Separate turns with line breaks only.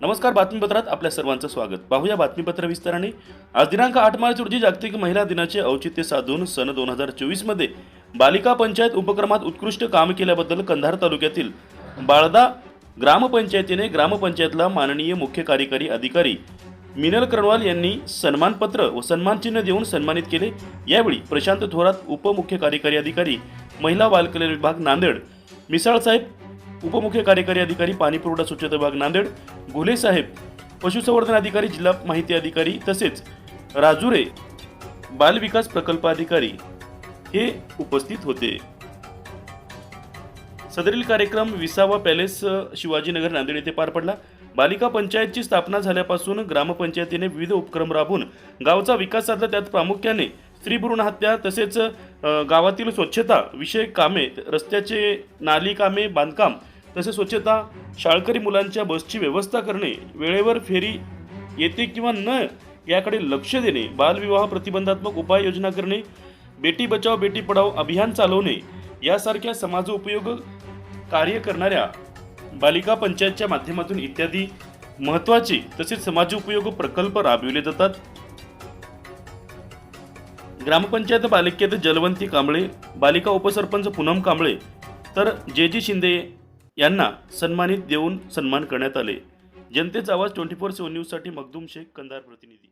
नमस्कार बातमीपत्रात आपल्या सर्वांचं स्वागत. पाहूया बातमीपत्र विस्ताराने. आज दिनांक आठ मार्च रोजी जागतिक महिला दिनाचे औचित्य साधून सन दोन हजार चोवीसमध्ये बालिका पंचायत उपक्रमात उत्कृष्ट काम केल्याबद्दल कंधार तालुक्यातील बाळदा ग्रामपंचायतीने ग्रामपंचायतला माननीय मुख्य कार्यकारी अधिकारी मिनल करणवाल यांनी सन्मानपत्र व सन्मानचिन्ह देऊन सन्मानित केले. यावेळी प्रशांत थोरात उपमुख्य कार्यकारी अधिकारी महिला बालकल्याण विभाग नांदेड मिसाळसाहेब उपमुख्य कार्यकारी अधिकारी पाणीपुरवठा स्वच्छता विभाग नांदेड घुले साहेब पशुसंवर्धन अधिकारी जिल्हा माहिती अधिकारी तसेच राजुरे बालविकास प्रकल्प अधिकारी हे उपस्थित होते. सदरील कार्यक्रम विसावा पॅलेस शिवाजीनगर नांदेड येथे पार पडला. बालिका पंचायतची स्थापना झाल्यापासून ग्रामपंचायतीने विविध उपक्रम राबवून गावचा विकास साधला. त्यात प्रामुख्याने स्त्री भ्रूण हत्या तसेच गावातील स्वच्छता विषयक कामे रस्त्याचे नाली कामे बांधकाम तसेच स्वच्छता शाळकरी मुलांच्या बसची व्यवस्था करणे वेळेवर फेरी येते किंवा न याकडे लक्ष देणे बालविवाह प्रतिबंधात्मक उपाययोजना करणे बेटी बचाव बेटी पढाव अभियान चालवणे यासारख्या समाजोपयोग कार्य करणाऱ्या बालिका पंचायतच्या माध्यमातून इत्यादी महत्त्वाचे तसेच समाजोपयोग प्रकल्प राबविले जातात. ग्रामपंचायत बालिकेत जलवंती कांबळे बालिका उपसरपंच पूनम कांबळे तर जे जी शिंदे यांना सन्मानित देऊन सन्मान करण्यात आले. जनतेचा आवाज ट्वेंटी फोर सेव्हन न्यूजसाठी मखदूम शेख कंधार प्रतिनिधी.